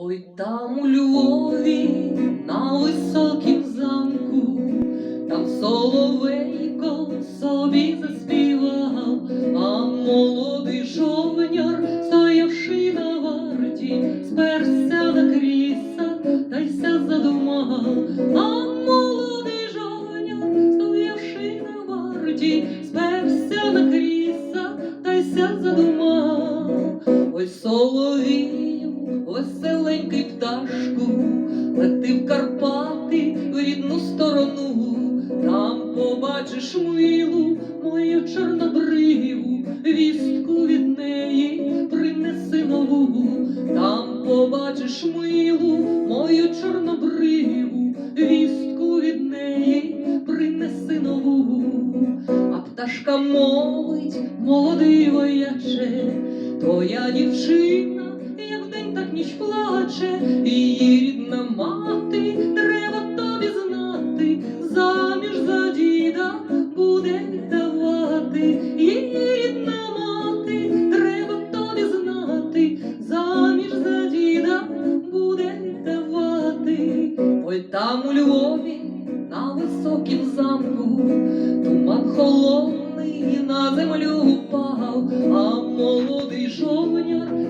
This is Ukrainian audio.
Ой там у Львові на високім замку, там соловейко собі заспівав, а молодий жовняр, стоявши на варті, сперся на кріса та й ся задумав, а молодий жовняр, стоявши на варті, сперся на кріса та ся задумав. Ой, соловію, веселенький пташку, лети в Карпати в рідну сторону, там побачиш милу мою чорнобриву, вістку від неї принеси нову, там побачиш милу мою чорнобриву, вістку від неї принеси нову, а пташка мовить, молодий вояче, Твоя дівчина, так ніч плаче, її рідна мати, треба тобі знати, заміж за діда буде давати, її рідна мати, треба тобі знати, заміж за діда буде давати, Ой, там у Львові на високім замку, туман холодний на землю упав, а молодий жовняр